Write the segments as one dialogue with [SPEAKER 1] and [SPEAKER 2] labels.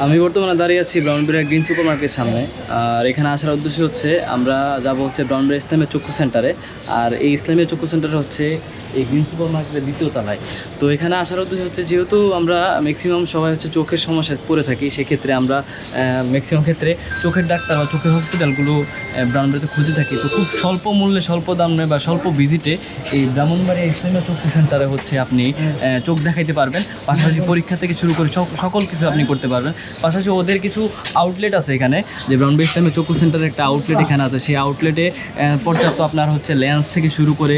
[SPEAKER 1] আমি বর্তমানে দাঁড়িয়ে আছি ব্রাউনবিরা গ্রিন সুপার মার্কেটের সামনে। আর এখানে আসার উদ্দেশ্য হচ্ছে, আমরা যাব হচ্ছে ব্রাউনবিরা ইসলামের চক্ষু সেন্টারে। আর এই ইসলামের চক্ষু সেন্টার হচ্ছে এই গ্রিন সুপার মার্কেটের দ্বিতীয় তলায়। তো এখানে আসার উদ্দেশ্য হচ্ছে, যেহেতু আমরা ম্যাক্সিমাম সবাই হচ্ছে চোখের সমস্যায় পড়ে থাকি, সেক্ষেত্রে আমরা ম্যাক্সিমাম ক্ষেত্রে চোখের ডাক্তার বা চোখের হসপিটালগুলো ব্রাউনবাড়িতে খুঁজে থাকি। তো খুব স্বল্প মূল্যে, স্বল্প দামে বা স্বল্প ভিজিটে এই ব্রাহ্মণবাড়িয়া ইসলামিয়া চক্ষু সেন্টারে হচ্ছে আপনি চোখ দেখাইতে পারবেন। পাশাপাশি পরীক্ষা থেকে শুরু করে সক- সকল কিছু আপনি করতে পারবেন। পাশাপাশি ওদের কিছু আউটলেট আছে এখানে যে ব্রাউনবাড়ি ইসলামিয়া চক্ষু সেন্টারের একটা আউটলেট এখানে আছে। সেই আউটলেটে পর্যাপ্ত আপনার হচ্ছে লেন্স থেকে শুরু করে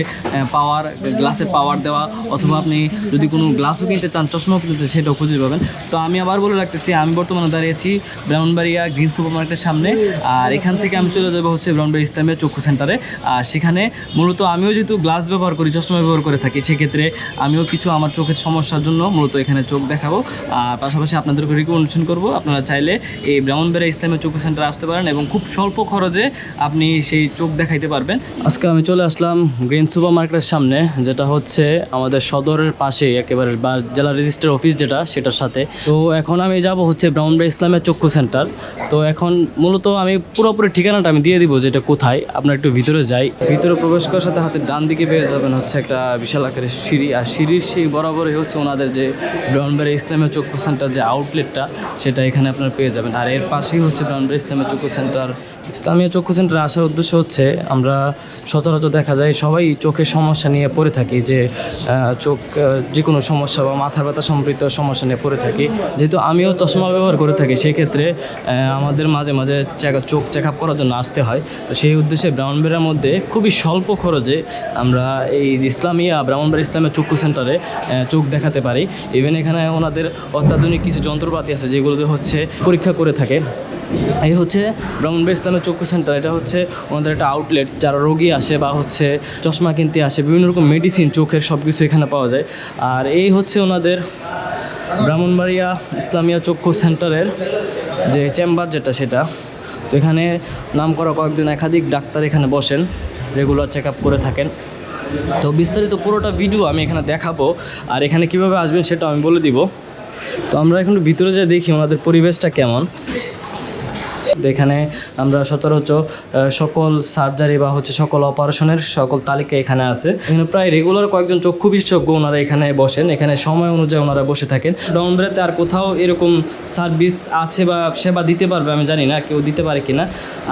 [SPEAKER 1] পাওয়ার গ্লাসের পাওয়ার দেওয়া অথবা আপনি যদি কোনো গ্লাসও কিনতে চান চশমাও কিনতে সেটাও খুঁজে পাবেন। তো আমি আবার বলে রাখতেছি আমি বর্তমানে দাঁড়িয়েছি ব্রাউনবাড়িয়া গ্রিন সুপার মার্কেটের সামনে আর এখান থেকে আমি চলে যাব হচ্ছে ব্রাউনবাড়ি ইসলামিয়া চক্ষু সেন্টারে আর সেখানে মূলত আমিও যেহেতু গ্লাস ব্যবহার করি চশমা ব্যবহার করে থাকি সেক্ষেত্রে আমিও কিছু আমার চোখের সমস্যার জন্য মূলত এখানে চোখ দেখাবো। আর পাশাপাশি আপনাদেরকে রিকমেন্ডেশন করব আপনারা চাইলে এই ব্রাউনবাড়িয়া ইসলামিয়া চক্ষু সেন্টারে আসতে পারেন এবং খুব স্বল্প খরচে আপনি সেই চোখ দেখাইতে পারবেন। আজকে আমি চলে আসলাম গ্রিন সুপার মার্কেটের সামনে, যেটা হচ্ছে আমাদের সদরের পাশে একেবারে জেলা রেজিস্টার অফিস যেটা, সেটার সাথে। তো এখন আমি যাব হচ্ছে ব্রাউনবাড়ি ইসলামের চক্ষু সেন্টার। তো এখন মূলত আমি পুরোপুরি ঠিকানাটা আমি দিয়ে দিব যেটা কোথায়। আপনার একটু ভিতরে যাই। ভিতরে প্রবেশ করার সাথে হাতে ডান দিকে পেয়ে যাবেন হচ্ছে একটা বিশাল আকারের সিঁড়ি। আর সিঁড়ির সেই বরাবরই হচ্ছে ওনাদের যে ব্রাউনবাড়ি ইসলামের চক্ষু সেন্টার যে আউটলেটটা সেটা এখানে আপনারা পেয়ে যাবেন। আর এর পাশেই হচ্ছে ব্রাউনবাড়ি ইসলামিয়া চক্ষু সেন্টার। ইসলামিয়া চক্ষু সেন্টারে আসার উদ্দেশ্য হচ্ছে, আমরা সচরাচর দেখা যায় সবাই চোখের সমস্যা নিয়ে পড়ে থাকি, যে চোখ যে কোনো সমস্যা বা মাথা ব্যথা সম্পৃক্ত সমস্যা নিয়ে পড়ে থাকি। যেহেতু আমিও চশমা ব্যবহার করে থাকি, সেক্ষেত্রে আমাদের মাঝে মাঝে চোখ চেক আপ করার জন্য আসতে হয়। তো সেই উদ্দেশ্যে ব্রাউনবেড়ার মধ্যে খুবই স্বল্প খরচে আমরা এই ইসলামিয়া ব্রাহ্মণবাড়ি ইসলামের চক্ষু সেন্টারে চোখ দেখাতে পারি। ইভেন এখানে ওনাদের অত্যাধুনিক কিছু যন্ত্রপাতি আছে যেগুলোতে হচ্ছে পরীক্ষা করে থাকে। এই হচ্ছে ব্রাহ্মণবাড়ি ইসলামের চক্ষু সেন্টার এটা হচ্ছে ওনাদের একটা আউটলেট যারা রোগী আসে বা হচ্ছে চশমা কিনতে আসে, বিভিন্ন রকম মেডিসিন চোখের সব কিছু এখানে পাওয়া যায়। আর এই হচ্ছে ওনাদের ব্রাহ্মণবাড়িয়া ইসলামিয়া চক্ষু সেন্টারের যে চেম্বার যেটা সেটা। তো এখানে নাম করা কয়েকজন একাধিক ডাক্তার এখানে বসেন রেগুলার চেক করে থাকেন। তো বিস্তারিত পুরোটা ভিডিও আমি এখানে দেখাবো, আর এখানে কীভাবে আসবেন সেটা আমি বলে দিব। তো আমরা এখন ভিতরে যে দেখি ওনাদের পরিবেশটা কেমন। এখানে আমরা সচরাচর সকল সার্জারি বা হচ্ছে সকল অপারেশনের সকল তালিকা এখানে আছে। এখানে প্রায় রেগুলার কয়েকজন চক্ষু বিশেষজ্ঞ ওনারা এখানে বসেন। এখানে সময় অনুযায়ী ওনারা বসে থাকেন। ডাউনবেড়াতে আর কোথাও এরকম সার্ভিস আছে বা সেবা দিতে পারবে আমি জানি না, কেউ দিতে পারে কিনা।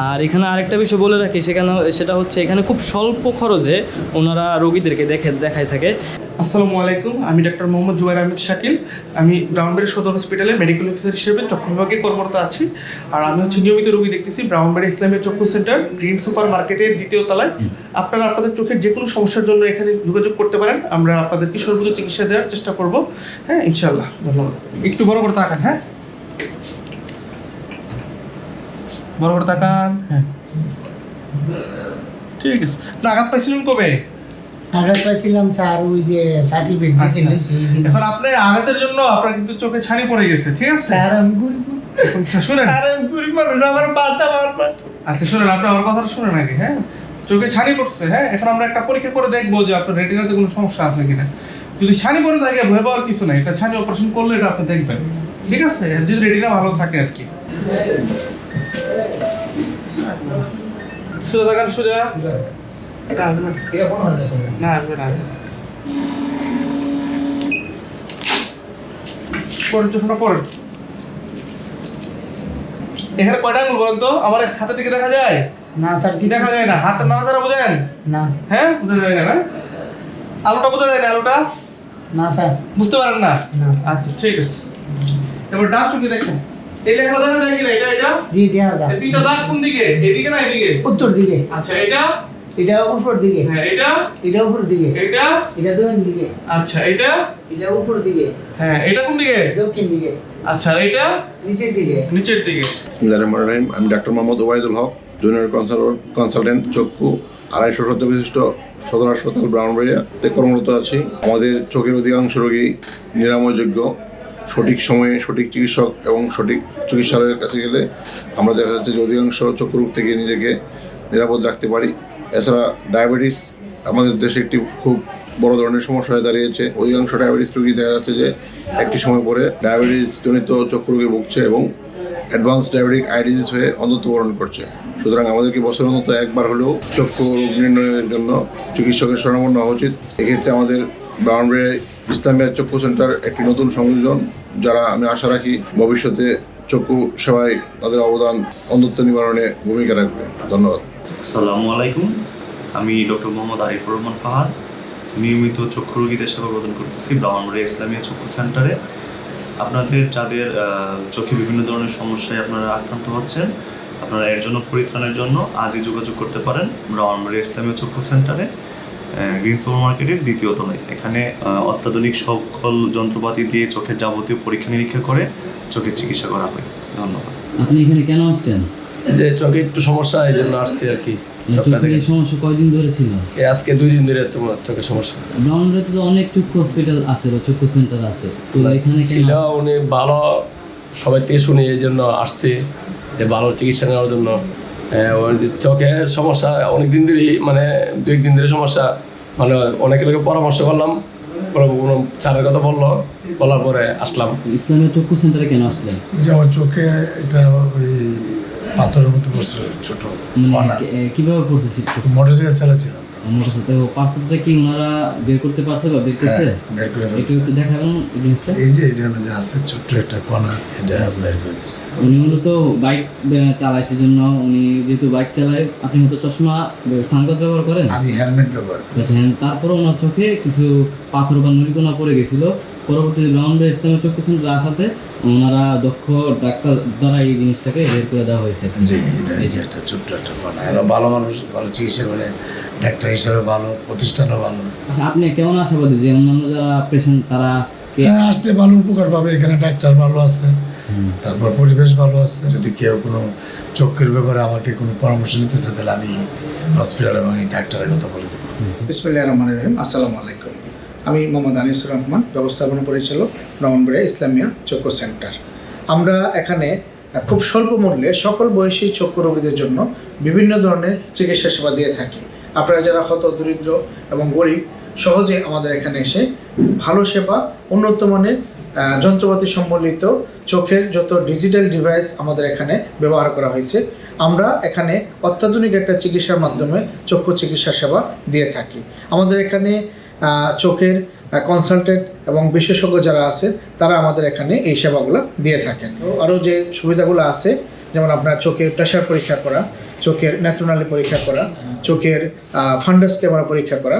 [SPEAKER 1] আর এখানে আরেকটা বিষয় বলে রাখি, সেখানে সেটা হচ্ছে এখানে খুব স্বল্প খরচে ওনারা রোগীদেরকে দেখে, দেখায় থাকে।
[SPEAKER 2] আসসালামু আলাইকুম আমি ডাক্তার মোহাম্মদ জুয়ার আহমেদ শাকিল। আমি ব্রাউনবাড়ি সদর হসপিটালে মেডিকেল অফিসার হিসেবে চক্ষু বিভাগে কর্মরত আছি। আর আমি হচ্ছে নিয়মিত রোগী দেখতেছি ব্রাউনবাড়ি ইসলামের চক্ষু সেন্টার গ্রিন সুপার মার্কেটের দ্বিতীয় তলায়। আপনারা আপনাদের চোখের যে কোনো সমস্যার জন্য এখানে যোগাযোগ করতে পারেন। আমরা আপনাদেরকে সর্বোচ্চ চিকিৎসা দেওয়ার চেষ্টা করব। হ্যাঁ ইনশাল্লাহ ধন্যবাদ। একটু বড় করে তাকান হ্যাঁ? বড় করে তাকান হ্যাঁ। ঠিক আছে। আঘাত পাইছিলেন কবে?
[SPEAKER 3] আঘাত পাইছিলাম স্যার ওই যে সার্টিফিকেট দিতে
[SPEAKER 2] আচ্ছা।
[SPEAKER 3] দিন।
[SPEAKER 2] এখন আপনার আঘাতের জন্য আপনার কিন্তু চোখে ছানি পড়ে গেছে ঠিক আছে?
[SPEAKER 3] স্যার আমি গরিব
[SPEAKER 2] শুনেন।
[SPEAKER 3] স্যার আমি গরিব মানুষ আমার পাতা মারবার
[SPEAKER 2] আচ্ছা শুনেন আপনি আমার কথাটা শুনেন আগে হ্যাঁ? চোখে ছানি পড়ছে হ্যাঁ? এখন আমরা একটা পরীক্ষা করে দেখব যে আপনার রেটিনাতে কোনো সমস্যা আছে কিনা। যদি ছানি পড়ে যায় ভয় পাওয়ার কিছু নাই। এটা ছানি অপারেশন করলে এটা আপনি দেখবেন। ঠিক আছে? যদি রেটিনা ভালো থাকে আর কি। সোজা থাকেন সোজা। এটা আসবে
[SPEAKER 3] এরকম হলো স্যার
[SPEAKER 2] না আসবে না পরের চোখটা পরেন এখানে কয়টা আঙুল বলেন তো? আমার হাতের দিকে দেখা যায়?
[SPEAKER 3] না স্যার
[SPEAKER 2] কি দেখা যায় না? হাত নাড়াচাড়া বোঝেন?
[SPEAKER 3] না।
[SPEAKER 2] হ্যাঁ বোঝা যায় না না? আলুটা বোঝা যায় না আলুটা?
[SPEAKER 3] না স্যার।
[SPEAKER 2] বুঝতে পারেন না?
[SPEAKER 3] না।
[SPEAKER 2] আচ্ছা ঠিক আছে। এবার ডাক চোখে দেখেন। এই লেখাটা দেখা যায় কিনা? এটা এটা?
[SPEAKER 3] জি যাক।
[SPEAKER 2] এই তিনটা দাগ কোন দিকে? এদিকে না এদিকে?
[SPEAKER 3] উত্তর দিকে।
[SPEAKER 2] আচ্ছা এটা?
[SPEAKER 3] এটা উপর দিকে।
[SPEAKER 2] হ্যাঁ এটা?
[SPEAKER 3] এটা উপর দিকে।
[SPEAKER 2] এটা?
[SPEAKER 3] এটা দক্ষিণ দিকে।
[SPEAKER 2] আচ্ছা এটা?
[SPEAKER 3] এটা উপর দিকে।
[SPEAKER 2] হ্যাঁ এটা কোন দিকে?
[SPEAKER 3] দক্ষিণ দিকে।
[SPEAKER 2] আচ্ছা আর এটা?
[SPEAKER 3] নিচের দিকে।
[SPEAKER 2] নিচের দিকে।
[SPEAKER 4] বিসমিল্লাহির রহমানির রহিম। আমি doctor Mohammad Obaidul Haque junior consultant consultant চক্ষু আড়াইশো শয্যা বিশিষ্ট সদর হাসপাতাল ব্রাউনবাড়িয়াতে কর্মরত আছি। আমাদের চোখের অধিকাংশ রোগী নিরাময়যোগ্য সঠিক সময়ে সঠিক চিকিৎসক এবং সঠিক চিকিৎসালয়ের কাছে গেলে আমরা দেখা যাচ্ছে যে অধিকাংশ চক্ষু রোগ থেকে নিজেকে নিরাপদ রাখতে পারি। এছাড়া ডায়াবেটিস আমাদের দেশে একটি খুব বড় ধরনের সমস্যা হয়ে দাঁড়িয়েছে। অধিকাংশ ডায়াবেটিস রোগী দেখা যাচ্ছে যে একটি সময় পরে ডায়াবেটিস জনিত চক্ষু রোগে ভুগছে এবং অ্যাডভান্স ডায়াবেটিক আই ডিজিজ হয়ে অন্ধত্ববরণ করছে। সুতরাং আমাদেরকে বছরের মতো একবার হলেও চক্ষু রোগ নির্ণয়ের জন্য চিকিৎসকের শরণাপন্ন হওয়া উচিত। এক্ষেত্রে আমাদের ব্রাউনবেড়ে ইসলামিয়া চক্ষু সেন্টার একটি নতুন সংযোজন, যারা আমি আশা রাখি ভবিষ্যতে চক্ষু সেবায় তাদের অবদান অন্ধত্ব নিবারণে ভূমিকা রাখবে। ধন্যবাদ।
[SPEAKER 5] আসসালামু আলাইকুম আমি ডক্টর মোহাম্মদ আরিফুর রহমান ফাহাদ। নিয়মিত চক্ষু রোগীদের সেবা প্রদান করতেছি ব্রাহ্মণবাড়িয়া ইসলামিয়া চক্ষু সেন্টারে। আপনাদের, যাদের চোখে বিভিন্ন ধরনের সমস্যায় আপনারা আক্রান্ত হচ্ছেন, আপনারা এর জন্য পরিত্রাণের জন্য আজই যোগাযোগ করতে পারেন ব্রাহ্মণবাড়িয়া ইসলামিয়া চক্ষু সেন্টারে গ্রিন সুপার মার্কেটের দ্বিতীয় তলায়। এখানে অত্যাধুনিক সকল যন্ত্রপাতি দিয়ে চোখের যাবতীয় পরীক্ষা নিরীক্ষা করে চোখের চিকিৎসা করা হয়। ধন্যবাদ।
[SPEAKER 1] আপনি এখানে কেন আসছেন?
[SPEAKER 6] যে চোখে একটু সমস্যা এই জন্য আসছি আর কি
[SPEAKER 1] সমস্যা কয়দিন ধরে ছিল?
[SPEAKER 6] এই আজকে দুই দিন ধরে তোমার চোখের সমস্যা।
[SPEAKER 1] তো অনেক চক্ষু হসপিটাল আছে বা চক্ষু সেন্টার আছে। তো এখানে
[SPEAKER 6] ছিল উনি ভালো সবাই থেকে শুনি এই জন্য আসছি যে ভালো চিকিৎসা নেওয়ার জন্য। চোখের সমস্যা অনেক দিন ধরেই মানে দু একদিন ধরে সমস্যা। মানে অনেকের লোকের পরামর্শ করলাম কোনো স্যারের কথা বলল বলার পরে আসলাম।
[SPEAKER 1] ইসলামের চক্ষু সেন্টারে কেন আসলেন?
[SPEAKER 7] যে আমার চোখে এটা ওই পাথরের মতো বসছিল ছোট
[SPEAKER 1] মানে কীভাবে পড়ছে
[SPEAKER 7] মোটরসাইকেল চালাচ্ছিলাম।
[SPEAKER 1] আমার কি ওনারা বের করতে পারছে বা বের করছে?
[SPEAKER 7] বের করে
[SPEAKER 1] একটু দেখাবেন জিনিসটা।
[SPEAKER 7] এই যে এটার মধ্যে আছে ছোট্ট একটা কণা এটা বের করে
[SPEAKER 1] উনি মূলত বাইক চালায় সেজন্য উনি যেহেতু বাইক চালায় আপনি হয়তো চশমা সানগ্লাস ব্যবহার করেন?
[SPEAKER 7] আমি হেলমেট ব্যবহার করি।
[SPEAKER 1] আচ্ছা তারপরে ওনার চোখে কিছু পাথর বা নুড়িকোনা পড়ে গেছিল। পরবর্তীতে ব্রাউন্ড ইসলামের চক্ষু সেন্টারে আসাতে ওনারা দক্ষ ডাক্তার দ্বারা এই জিনিসটাকে বের করে দেওয়া হয়েছে।
[SPEAKER 7] যে এটা এই যে একটা ছোট্ট একটা কণা এরা ভালো মানুষ ভালো চিকিৎসা করে ডাক্তার হিসাবে ভালো প্রতিষ্ঠানও ভালো।
[SPEAKER 1] আচ্ছা আপনি কেমন আশাবাদী যে অন্যান্য যারা পেশেন্ট তারা কে
[SPEAKER 7] হ্যাঁ আসলে ভালো উপকার পাবে এখানে ডাক্তার ভালো আছে। তারপর পরিবেশ ভালো আছে। যদি কেউ কোনো চোখের ব্যাপারে আমাকে কোনো পরামর্শ নিতে চায় তাহলে আমি হসপিটাল এবং এই ডাক্তারের কথা বলে দেবো।
[SPEAKER 8] বিসমুল্লাহ রহমান রহিম। আসসালামু আলাইকুম। আমি মোহাম্মদ আনিসুর রহমান, ব্যবস্থাপনা পরিচালক ব্রাহ্মণবাড়িয়া ইসলামিয়া চক্ষু সেন্টার। আমরা এখানে খুব স্বল্প মূল্যে সকল বয়সী চক্ষু রোগীদের জন্য বিভিন্ন ধরনের চিকিৎসা সেবা দিয়ে থাকি। আপনারা যারা হত, দরিদ্র এবং গরিব, সহজে আমাদের এখানে এসে ভালো সেবা, উন্নত মানের যন্ত্রপাতি সম্বলিত চোখের যত ডিজিটাল ডিভাইস আমাদের এখানে ব্যবহার করা হয়েছে, আমরা এখানে অত্যাধুনিক একটা চিকিৎসার মাধ্যমে চক্ষু চিকিৎসা সেবা দিয়ে থাকি। আমাদের এখানে চোখের কনসালটেন্ট এবং বিশেষজ্ঞ যারা আছে, তারা আমাদের এখানে এই সেবাগুলো দিয়ে থাকেন। আরও যে সুবিধাগুলো আছে, যেমন আপনার চোখের প্রেশার পরীক্ষা করা, চোখের নেত্রনালী পরীক্ষা করা, চোখের ফান্ডাস ক্যামেরা পরীক্ষা করা,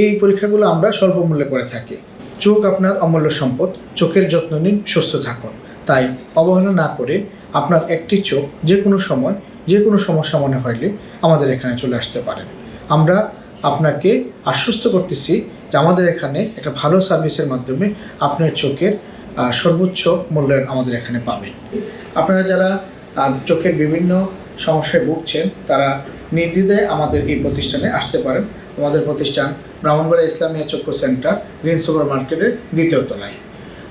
[SPEAKER 8] এই পরীক্ষাগুলো আমরা স্বল্প মূল্যে করে থাকি। চোখ আপনার অমূল্য সম্পদ, চোখের যত্ন নিন, সুস্থ থাকুন। তাই অবহেলা না করে আপনার একটি চোখ যে কোনো সময়, যে কোনো সমস্যা মনে হইলে আমাদের এখানে চলে আসতে পারেন। আমরা আপনাকে আশ্বস্ত করতেছি যে আমাদের এখানে একটা ভালো সার্ভিসের মাধ্যমে আপনার চোখের সর্বোচ্চ মূল্যায়ন আমাদের এখানে পাবেন। আপনারা যারা চোখের বিভিন্ন সমস্যায় ভুগছেন, তারা নির্দ্বিধায় আমাদের এই প্রতিষ্ঠানে আসতে পারেন। আমাদের প্রতিষ্ঠান ব্রাহ্মণবাড়িয়া ইসলামিয়া চক্ষু সেন্টার, গ্রিন সুপার মার্কেটের দ্বিতীয় তলায়।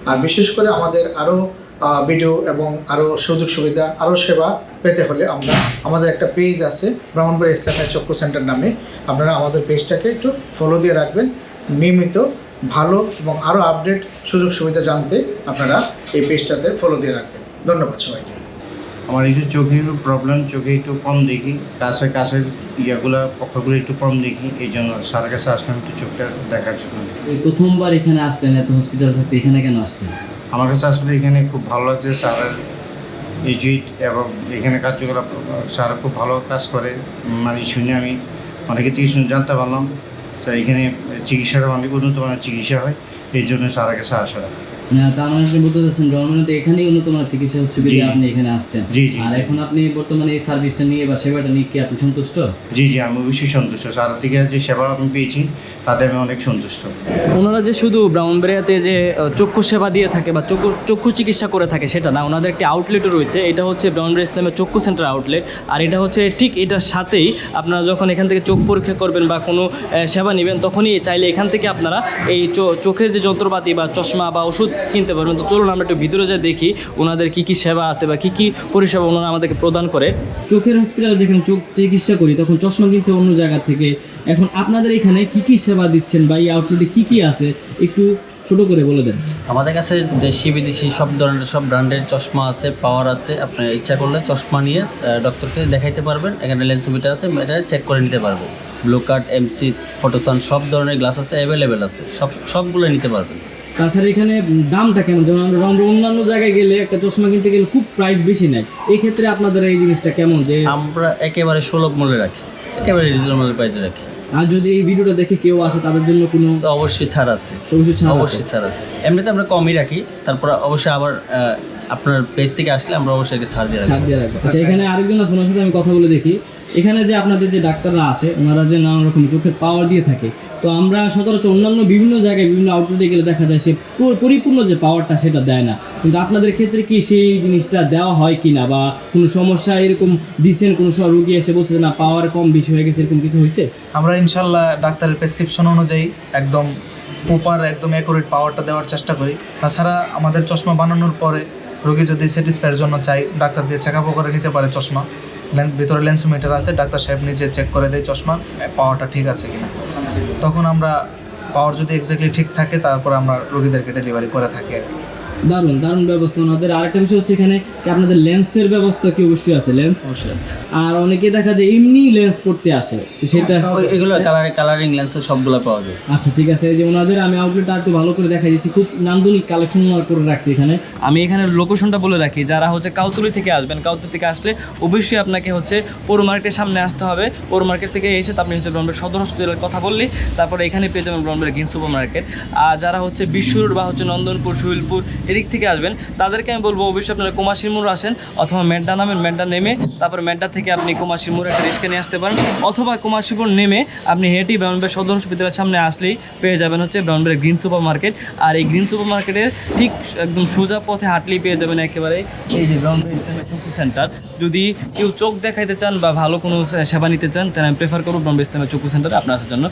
[SPEAKER 8] আর বিশেষ করে আমাদের আরও ভিডিও এবং আরও সুযোগ সুবিধা, আরও সেবা পেতে হলে আমরা, আমাদের একটা পেজ আছে ব্রাহ্মণবাড়িয়া ইসলামিয়া চক্ষু সেন্টার নামে। আপনারা আমাদের পেজটাকে একটু ফলো দিয়ে রাখবেন। নিয়মিত ভালো এবং আরও আপডেট সুযোগ সুবিধা জানতে আপনারা এই পেজটাতে ফলো দিয়ে রাখবেন। ধন্যবাদ সবাইকে।
[SPEAKER 9] আমার একটু চোখের প্রবলেম চোখে একটু কম দেখি কাছে কাছের ইয়াগুলো পক্ষগুলো একটু কম দেখি এই জন্য স্যারের কাছে আসলাম একটু চোখটা দেখার জন্য।
[SPEAKER 1] এই প্রথমবার এখানে আসলেন এত হসপিটাল থাকতে এখানে কেন আসলেন?
[SPEAKER 9] আমার কাছে আসলে এখানে খুব ভালো লাগছে স্যারের ইজুইট এবং এখানে কার্যকলাপ স্যার খুব ভালো কাজ করে। মানে শুনে আমি অনেকে থেকে শুনে জানতে পারলাম। স্যার এখানে চিকিৎসাটা অনেক উন্নত মানের চিকিৎসা হয় এই জন্য সারাকে কাছে আসা
[SPEAKER 1] না তার মানে আপনি বলতে চাচ্ছেন গভর্নমেন্টে এখানেই উন্নত মানের চিকিৎসা হচ্ছে বলে
[SPEAKER 9] জি।
[SPEAKER 1] আপনি এখানে আসছেন
[SPEAKER 9] জি, জি।
[SPEAKER 1] আর এখন আপনি বর্তমানে এই সার্ভিসটা নিয়ে বা সেবাটা নিয়ে কি আপনি সন্তুষ্ট?
[SPEAKER 9] জি জি আমি অবশ্যই সন্তুষ্ট। স্যার থেকে যে সেবা আমি পেয়েছি তাতে আমি অনেক সন্তুষ্ট।
[SPEAKER 1] ওনারা যে শুধু ব্রাহ্মণবাড়িয়াতে যে চক্ষু সেবা দিয়ে থাকে বা চক্ষু চক্ষু চিকিৎসা করে থাকে সেটা না ওনাদের একটি আউটলেটও রয়েছে। এটা হচ্ছে ব্রাহ্মণবাড়িয়া ইসলামের চক্ষু সেন্টার আউটলেট আর এটা হচ্ছে ঠিক এটার সাথেই আপনারা যখন এখান থেকে চোখ পরীক্ষা করবেন বা কোনো সেবা নেবেন তখনই চাইলে এখান থেকে আপনারা এই চো- চোখের যে যন্ত্রপাতি বা চশমা বা ওষুধ কিনতে পারবেন তো চলুন আমরা একটু ভিতরে যা দেখি ওনাদের কি কি সেবা আছে বা কি কি পরিষেবা ওনারা আমাদেরকে প্রদান করে। চোখের হসপিটালে দেখেন চোখ চিকিৎসা করি তখন চশমা কিনতে অন্য জায়গা থেকে। এখন আপনাদের এখানে কি কি সেবা দিচ্ছেন বা এই আউটলেটে কি কি আছে? একটু ছোট করে বলে দেন।
[SPEAKER 10] আমাদের কাছে দেশি বিদেশি সব ধরনের সব ব্র্যান্ডের চশমা আছে পাওয়ার আছে। আপনি ইচ্ছা করলে চশমা নিয়ে ডক্টরকে দেখাইতে পারবেন। এখানে লেন্সোমিটার আছে এটা চেক করে নিতে পারবেন। ব্লু কার্ড এমসি ফটোসান সব ধরনের গ্লাস আছে অ্যাভেলেবেল আছে। সব সবগুলো নিতে পারবেন।
[SPEAKER 1] তাছাড়া এখানে দামটা কেমন? যেমন আমরা অন্যান্য জায়গায় গেলে একটা চশমা কিনতে গেলে খুব প্রাইস বেশি নেয়। এই ক্ষেত্রে আপনাদের এই জিনিসটা কেমন যে
[SPEAKER 10] আমরা একেবারে সুলভ মূল্যে রাখি। একেবারে রিজনেবল প্রাইসে রাখি।
[SPEAKER 1] আর যদি এই ভিডিওটা দেখে কেউ আসে তাদের জন্য কোনো
[SPEAKER 10] অবশ্যই ছাড় আছে।
[SPEAKER 1] অবশ্যই ছাড় আছে?
[SPEAKER 10] এমনিতে আমরা কমই রাখি তারপর অবশ্যই আবার আপনার পেজ থেকে আসলে আমরা অবশ্যই একটা ছাড় দিয়ে
[SPEAKER 1] ছাড় দিয়ে রাখব। আচ্ছা এখানে আরেকজন আছে ওনার সাথে আমি কথা বলে দেখি। এখানে যে আপনাদের যে ডাক্তাররা আসে ওনারা যে নানা রকম চোখের পাওয়ার দিয়ে থাকে। তো আমরা সচরাচর অন্যান্য বিভিন্ন জায়গায় বিভিন্ন আউটলেটে গেলে দেখা যায় সে পরিপূর্ণ যে পাওয়ারটা সেটা দেয় না। কিন্তু আপনাদের ক্ষেত্রে কি সেই জিনিসটা দেওয়া হয় কি না বা কোনো সমস্যা এরকম দিচ্ছেন কোনো সব রুগী এসে বলছে যে না পাওয়ার কম বেশি হয়ে গেছে এরকম কিছু হয়েছে?
[SPEAKER 11] আমরা ইনশাল্লাহ ডাক্তারের প্রেসক্রিপশন অনুযায়ী একদম প্রপার একদম অ্যাকুরেট পাওয়ারটা দেওয়ার চেষ্টা করি। তাছাড়া আমাদের চশমা বানানোর পরে রোগী যদি স্যাটিসফাইয়ের জন্য চাই, ডাক্তার দিয়ে চেক আপও করে নিতে পারে চশমা লেন্স ভিতরে লেন্সোমিটার আছে, ডাক্তার সাহেব নিজে চেক করে দেয় চশমা পাওয়ারটা ঠিক আছে কিনা তখন আমরা পাওয়ার যদি এক্স্যাক্টলি ঠিক থাকে, তারপর আমরা রোগীদেরকে ডেলিভারি করে থাকি আর কি।
[SPEAKER 1] দারুণ দারুণ ব্যবস্থা ওনাদের। আরেকটা বিষয় হচ্ছে এখানে আপনাদের লেন্সের ব্যবস্থা কি অবশ্যই আছে? লেন্স? আর অনেকে দেখা যায় এমনি লেন্স পড়তে আসে। তো সেটা
[SPEAKER 10] এগুলো কালার কালারিং লেন্সের সবগুলো পাওয়া যায়।
[SPEAKER 1] আচ্ছা ঠিক আছে। এই যে ওনাদের আমি আউটলেটটা একটু ভালো করে দেখা দিচ্ছি। খুব নান্দনিক কালেকশন করে রাখছি এখানে। আমি এখানে লোকেশনটা বলে রাখি যারা হচ্ছে কাউতুলি থেকে আসবেন কাউতুলি থেকে আসলে অবশ্যই আপনাকে হচ্ছে পৌর মার্কেটের সামনে আসতে হবে। পৌর মার্কেট থেকে এসে আপনি হচ্ছে ব্রহ্মের সদর হসপিটালের কথা বললি তারপরে এখানে পেয়ে যাবেন ব্রহ্মের গ্রিন সুপার মার্কেট আর যারা হচ্ছে বিশ্বর বা হচ্ছে নন্দনপুর শৈলপুর এদিক থেকে আসবেন। তাদেরকে আমি বলব, অবশ্যই আপনারা কুমাশির মোড় আসেন অথবা মেড্ডা নামেন মেড্ডা নেমে, তারপর মেড্ডা থেকে আপনি কুমাশির মোড় একটা রিক্সা নিয়ে আসতে পারেন। অথবা কুমাশির মোড় নেমে আপনি হেঁটেই ব্রাউনবের সদর হসপিটালের সামনে আসলেই পেয়ে যাবেন হচ্ছে ব্রাউনবের গ্রিন সুপার মার্কেট। আর এই গ্রিন সুপার মার্কেটের ঠিক একদম সোজা পথে হাঁটলেই পেয়ে যাবেন একেবারে এই যে ব্রাউনবের সেন্টার। যদি কেউ চোখ দেখাইতে চান বা ভালো কোনো সেবা নিতে চান, তাহলে আমি প্রেফার করব ব্রাউনবের ইসলামের চক্ষু সেন্টারে আপনার আসার জন্য।